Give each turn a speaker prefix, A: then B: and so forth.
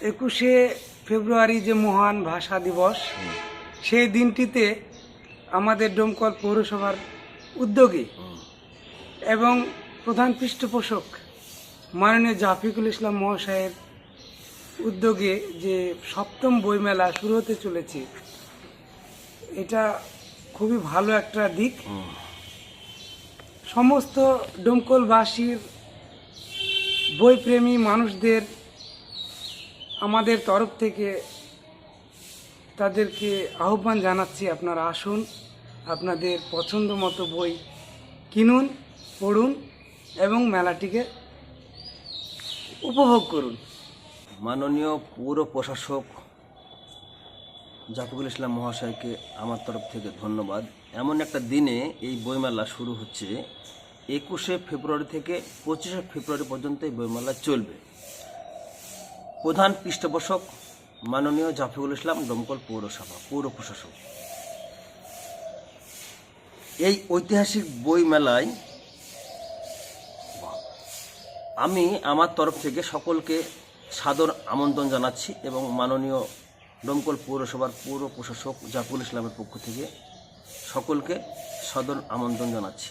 A: একুশে ফেব্রুয়ারি যে মহান ভাষা দিবস, সেই দিনটিতে আমাদের ডোমকল পৌরসভার উদ্যোগে এবং প্রধান পৃষ্ঠপোষক মাননীয় জাফিকুল ইসলাম মহাশয়ের উদ্যোগে যে সপ্তম বইমেলা শুরু হতে চলেছে, এটা খুবই ভালো একটা দিক। সমস্ত ডোমকলবাসীর বইপ্রেমী মানুষদের আমাদের তরফ থেকে তাদেরকে আহ্বান জানাচ্ছি, আপনারা আসুন, আপনাদের পছন্দ মতো বই কিনুন, পড়ুন এবং মেলাটিকে উপভোগ করুন।
B: মাননীয় পৌর প্রশাসক জাফিকুল ইসলাম মহাশয়কে আমার তরফ থেকে ধন্যবাদ। এমন একটা দিনে এই বইমেলা শুরু হচ্ছে, একুশে ফেব্রুয়ারি থেকে পঁচিশে ফেব্রুয়ারি পর্যন্ত এই বইমেলা চলবে। প্রধান পৃষ্ঠপোষক মাননীয় জাফিকুল ইসলাম দমকল পৌরসভা, পৌর প্রশাসক। এই ঐতিহাসিক বই মেলায় আমি আমার তরফ থেকে সকলকে সাদর আমন্ত্রণ জানাচ্ছি এবং মাননীয় দমকল পৌরসভার পৌর প্রশাসক জাফুল ইসলামের পক্ষ থেকে সকলকে সদর আমন্ত্রণ জানাচ্ছি।